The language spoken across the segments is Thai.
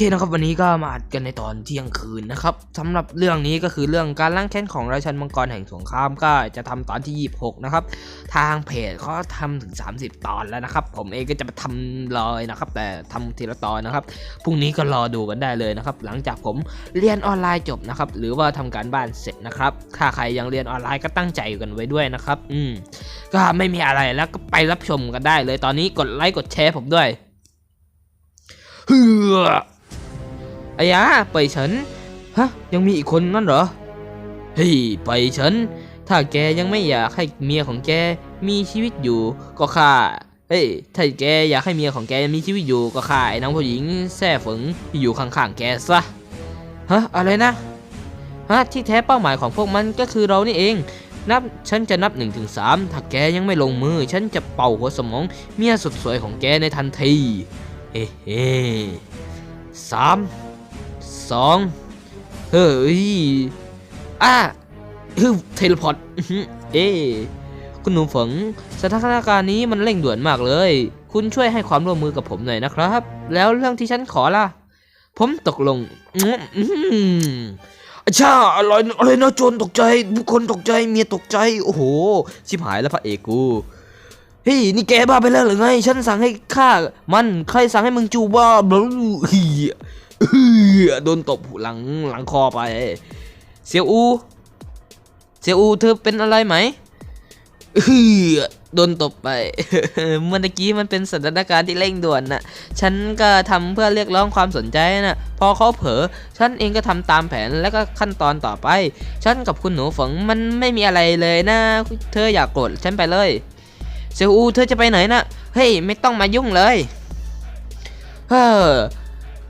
เคนะครับวันนี้ก็มาอัดกันในตอนเที่ยงคืนนะครับสำหรับเรื่องนี้ก็คือเรื่องการล้างแค้นของราชันมังกรแห่งสงครามก็จะทำตอนที่ 26 นะครับ ทางเพจเขาทำถึง 30 ตอนแล้วนะครับ ผมเองก็จะมาทำเลยนะครับ แต่ทำทีละตอนนะครับพรุ่งนี้ก็รอดูกันได้เลยนะครับ หลังจากผมเรียนออนไลน์จบนะครับ หรือว่าทำการบ้านเสร็จนะครับถ้าใครยังเรียนออนไลน์ก็ตั้งใจกันไว้ด้วยนะครับ อืมก็ไม่มีอะไรแล้วก็ไปรับชมกันได้เลยตอนนี้กดไลค์กดแชร์ผมด้วยเฮืออายะไปฉัน ฮะ ยังมีอีกคนนั่นเหรอ เฮ้ย ไปฉัน ถ้าแกยังไม่อยากให้เมียของแกมีชีวิตอยู่ ก็ฆ่าเฮ้ย ถ้าแกอยากให้เมียของแกมีชีวิตอยู่ ก็ฆ่าไอ้น้องผู้หญิงแท้ฝงที่อยู่ข้างๆแกซะ ฮะ อะไรนะ ฮะ ที่แท้เป้าหมายของพวกมันก็คือเรานี่เอง นับ ฉันจะนับ1นถึงสถ้าแกยังไม่ลงมือ ฉันจะเป่าหัวสมองเมียสุดสวยของแกในทันที เฮ้เฮ้สาม สองเฮ้ยอะฮึเทเลพอร์ตอื้อหือเอ้คุณหนูฝงสถานการณ์นี้มันเร่งด่วนมากเลย คุณช่วยให้ความร่วมมือกับผมหน่อยนะครับ แล้วเรื่องที่ฉันขอล่ะ ผมตกลงอื้ออื้อหืออาช่าอะไรอะไรนะโจรตกใจ บุคคลตกใจ เมียตกใจ โอ้โห ชิบหายแล้วพระเอกกูเฮ้ยนี่แกบ้าไปแล้วหรือไง ฉันสั่งให้ฆ่ามันใครสั่งให้มึงจูบ้าบลูฮี โดนตบหลังหลังคอไปเสียวอูเสียวอูเธอเป็นอะไรไหมโดนตบไปเมื่อกี้มันเป็นสถานการณ์ที่เร่งด่วนน่ะ ฉันก็ทำเพื่อเรียกร้องความสนใจน่ะ พอเขาเผลอ ฉันเองก็ทำตามแผนแล้วก็ขั้นตอนต่อไป ฉันกับคุณหนูฝงมันไม่มีอะไรเลยนะ เธออยากโกรธฉันไปเลยเสียวอูเธอจะไปไหนน่ะ เฮ้ย ไม่ต้องมายุ่งเลย เฮ้อ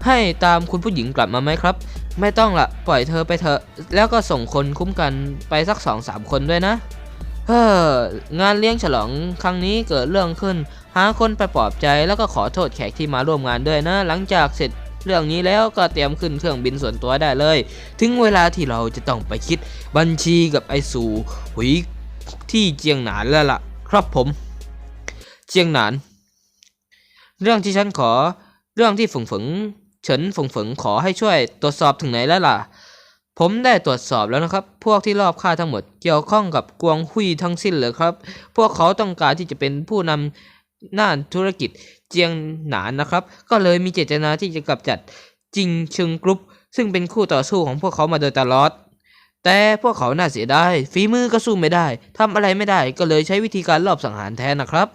ให้ตามคุณผู้หญิงกลับมาไหมครับ ไม่ต้องละปล่อยเธอไปเถอะแล้วก็ส่งคนคุ้มกันไปสักสองสามคนด้วยนะเฮ้องานเลี้ยงฉลองครั้งนี้เกิดเรื่องขึ้น หาคนไปปลอบใจแล้วก็ขอโทษแขกที่มาร่วมงานด้วยนะ หลังจากเสร็จเรื่องนี้แล้วก็เตรียมขึ้นเครื่องบินส่วนตัวได้เลย ถึงเวลาที่เราจะต้องไปคิดบัญชีกับไอสูหุยที่เจียงหนานแล้วล่ะ ครับผม เจียงหนาน เรื่องที่ฉันขอเรื่องที่ฝงฝง ฉินฝงฝงขอให้ช่วยตรวจสอบถึงไหนแล้วล่ะ ผมได้ตรวจสอบแล้วนะครับ พวกที่รอบฆ่าทั้งหมดเกี่ยวข้องกับกวงหุยทั้งสิ้นเลยครับ พวกเขาต้องการที่จะเป็นผู้นำหน้าธุรกิจเจียงหนานนะครับ ก็เลยมีเจตนาที่จะกำจัดจิงชิงกรุ๊ปซึ่งเป็นคู่ต่อสู้ของพวกเขามาโดยตลอด แต่พวกเขาน่าเสียดายฝีมือก็สู้ไม่ได้ทำอะไรไม่ได้ก็เลยใช้วิธีการลอบสังหารแทนนะครับ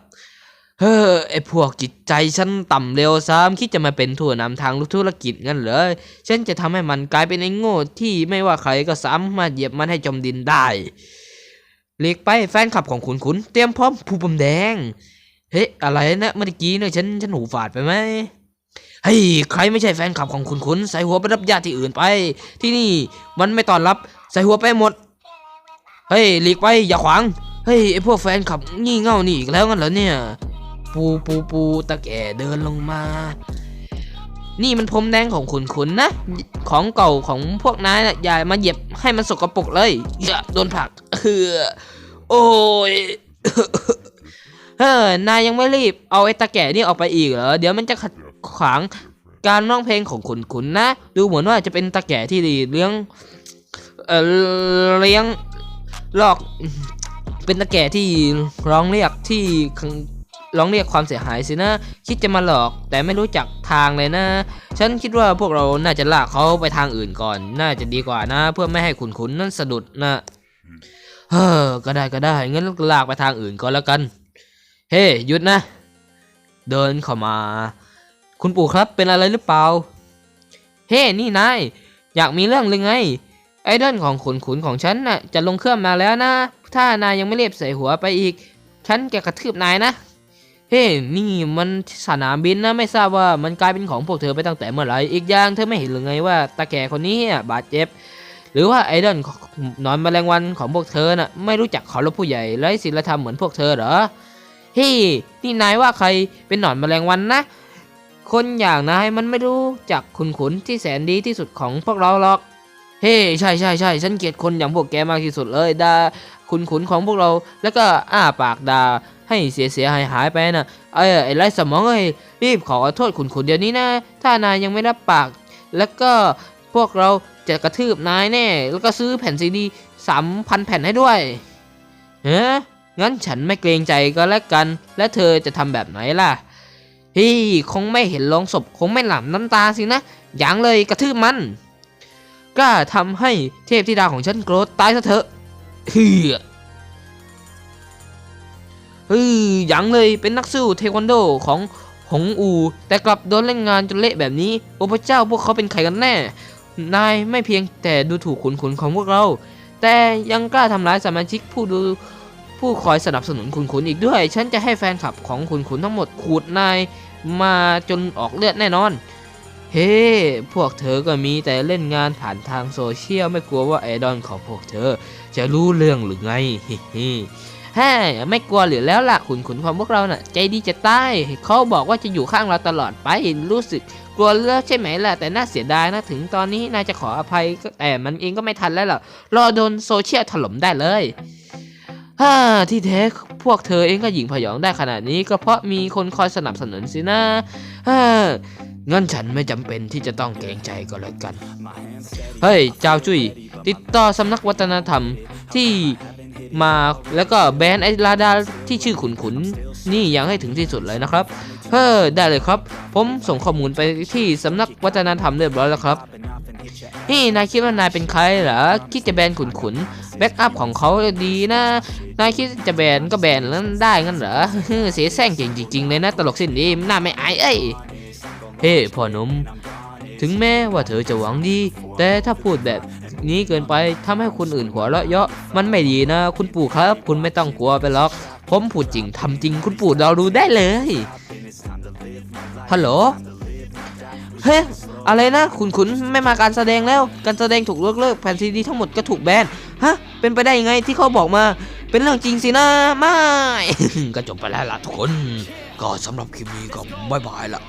เฮ้อไอพวกจิตใจฉันต่ำเร็วซ้ำคิดจะมาเป็นผู้นำทางธุรกิจงั้นเหรอฉันจะทำให้มันกลายเป็นไอ้โง่ที่ไม่ว่าใครก็สามารถเหยียบมันให้จมดินได้เลีกไปแฟนคลับของคุณคุณเตรียมพร้อมผู้ปมแดง เฮ้ยอะไรนะเมื่อกี้เนี่ยฉันฉันหูฝาดไปไหมเฮ้ยใครไม่ใช่แฟนคลับของคุณคุณใส่หัวไปรับญาติที่อื่นไป ที่นี่มันไม่ต้อนรับใส่หัวไปหมด เฮ้ยหลีกไปอย่าขวาง เฮ้ยไอพวกแฟนคลับงี่เง่านี่อีกแล้วงั้นเหรอเนี่ย ปูปูปูตะแก่เดินลงมา นี่มันพรมแดงของขุนขุนนะ ของเก่าของพวกนายนะอย่ามาเหยียบให้มันสกปรกเลยอย่าโดนผลักเออโอ้ยเฮ้อนายยังไม่รีบเอาไอ้ตะแก่นี่ออกไปอีกเหรอ เดี๋ยวมันจะขัดขวางการร้องเพลงของขุนขุนนะ ดูเหมือนว่าจะเป็นตะแก่ที่ดีเลี้ยงเออเลี้ยงหลอกเป็นตะแก่ที่ร้องเรียกที่ข ร้องเรียกความเสียหายสินะ คิดจะมาหลอกแต่ไม่รู้จักทางเลยนะ ฉันคิดว่าพวกเราน่าจะลากเขาไปทางอื่นก่อน น่าจะดีกว่านะ เพื่อไม่ให้ขุนขุนนั่นสะดุดนะเฮ้อก็ได้ก็ได้งั้นลากไปทางอื่นก่อนแล้วกัน เฮ้หยุดนะ เดินเข้ามา คุณปู่ครับเป็นอะไรหรือเปล่า เฮ้นี่นายอยากมีเรื่องหรือไง ไอดอลของขุนขุนของฉันน่ะจะลงเครื่องมาแล้วนะ ถ้านายยังไม่เรียบใส่หัวไปอีก ฉันจะกระทืบนายนะ เฮ้นี่มันสนามบินนะไม่ทราบว่ามันกลายเป็นของพวกเธอไปตั้งแต่เมื่อไหร่อีกอย่างเธอไม่เห็นหรือไงว่าตาแก่คนนี้อะบาดเจ็บหรือว่าไอดอลขอนอนแมลงวันของพวกเธอน่ะไม่รู้จักเคารพผู้ใหญ่ไร้ศีลธรรมเหมือนพวกเธอเหรอเฮ้นี่นายว่าใครเป็นหนอนแมลงวันนะ คนอย่างนายมันไม่รู้จักขุนขุนที่แสนดีที่สุดของพวกเราหรอก เฮ้ใช่ใช่ใช่ฉันเกลียดคนอย่างพวกแกมากที่สุดเลยด่าขุนขุนของพวกเรา แล้วก็อ้าปากด่า ให้เสียเสียหายหายไปนะไอ้ไอ้ไรสมองเอ้ยรีบขอโทษขุนขุนเดี๋ยวนี้นะ ถ้านายยังไม่รับปาก แล้วก็พวกเราจะกระทืบนายแน่ แล้วก็ซื้อแผ่นซีดีสามพันแผ่นให้ด้วยเฮ้งั้นฉันไม่เกรงใจก็แล้วกัน และเธอจะทำแบบไหนล่ะฮี่คงไม่เห็นลงศพคงไม่หลั่น้ำตาสินะอย่างเลยกระทืบมันกล้าทำให้เทพธิดาของฉันโกรธตายซะเถอะเฮือ เฮ้ยอย่างเลยเป็นนักสู้เทควันโดของหงอู แต่กลับโดนเล่นงานจนเละแบบนี้ โอ้พระเจ้าพวกเขาเป็นใครกันแน่ นายไม่เพียงแต่ดูถูกขุนขุนของพวกเรา แต่ยังกล้าทำร้ายสมาชิกผู้ดูผู้คอยสนับสนุนขุนขุนอีกด้วย ฉันจะให้แฟนคลับของขุนขุนทั้งหมดขูดนายมาจนออกเลือดแน่นอน เฮ้ พวกเธอก็มีแต่เล่นงานผ่านทางโซเชียลไม่กลัวว่าไอดอลของพวกเธอ จะรู้เรื่องหรือไง ฮิฮิ แฮ่ไม่กลัวหรือแล้วล่ะขุนขุนของพวกเราน่ะ ใจดีจะตายเขาบอกว่าจะอยู่ข้างเราตลอดไปรู้สึกกลัวเลิกใช่ไหมล่ะ แต่น่าเสียดายนะถึงตอนนี้นายจะขออภัยแต่มันเองก็ไม่ทันแล้วล่ะรอโดนโซเชียลถล่มได้เลยฮ่าที่แท้พวกเธอเองก็หญิงพยองได้ขนาดนี้ ก็เพราะมีคนคอยสนับสนุนสินะฮ่างั้นฉันไม่จำเป็นที่จะต้องเกรงใจก็แล้วกัน เฮ้ยเจ้าจุ้ยติดต่อสำนักวัฒนธรรมที่ มาแล้วก็แบนไอลาดาที่ชื่อขุนขุนนี่ยังให้ถึงที่สุดเลยนะครับเฮ้อได้เลยครับ ผมส่งข้อมูลไปที่สำนักวัฒนธรรมเรียบร้อยแล้วครับนี่นายคิดว่านายเป็นใครเหรอคิดจะแบนขุนขุนแบ็กอัพของเขาดีนะนายคิดจะแบนก็แบนแล้วได้งั้นเหรอเสียแซงเก่งจริงๆเลยนะตลกสิ้นดีน่าไม่อายเอ้ยเฮ้พ่อหนุ่มถึงแม้ว่าเธอจะหวังดี แต่ถ้าพูดแบบ นี้เกินไปทำให้คนอื่นหัวเราะเยาะมันไม่ดีนะ คุณปู่ครับ คุณไม่ต้องกลัวไปหรอก ผมพูดจริงทำจริง คุณปู่เรารู้ได้เลยฮัลโหลเฮ้ยอะไรนะคุณคุณไม่มาการแสดงแล้ว การแสดงถูกยกเลิกแผ่นซีดีทั้งหมดก็ถูกแบนฮะเป็นไปได้ยังไงที่เขาบอกมา เป็นเรื่องจริงสินะไม่ก็จบไปแล้วล่ะทุกคน ก็สำหรับคลิปนี้ก็บายบายละ